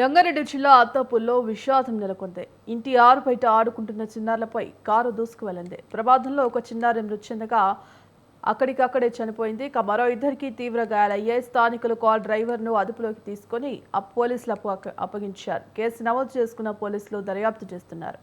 రంగారెడ్డి జిల్లా అత్తాపూర్లో విషాదం నెలకొంది. ఇంటి ఆరు బయట ఆడుకుంటున్న చిన్నారులపై కారు దూసుకు వెళ్ళింది ప్రమాదంలో ఒక చిన్నారి మృతి చెందగా అక్కడికక్కడే చనిపోయింది. ఇక మరో ఇద్దరికి తీవ్ర గాయాలయ్యాయి స్థానికులు కాల్ డ్రైవర్ను అదుపులోకి తీసుకొని ఆ పోలీసులకు అప్పగించారు. కేసు నమోదు చేసుకున్న పోలీసులు దర్యాప్తు చేస్తున్నారు.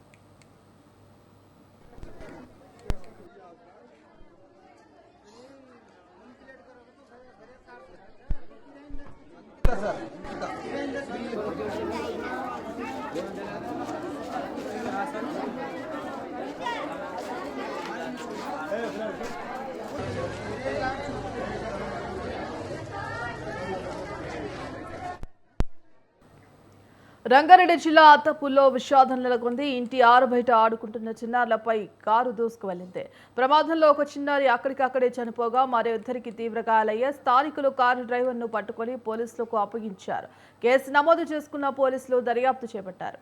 రంగారెడ్డి జిల్లా అత్తపూర్లో విషాదం నెలకొంది. ఇంటి ఆరు బయట ఆడుకుంటున్న చిన్నారులపై కారు దూసుకువెళ్ళింది ప్రమాదంలో ఒక చిన్నారి అక్కడికక్కడే చనిపోగా మరో ఇద్దరికి తీవ్ర గాయాలయ్యే స్థానికులు కారు డ్రైవర్ను పట్టుకొని పోలీసులకు అప్పగించారు. కేసు నమోదు చేసుకున్న పోలీసులు దర్యాప్తు చేపట్టారు.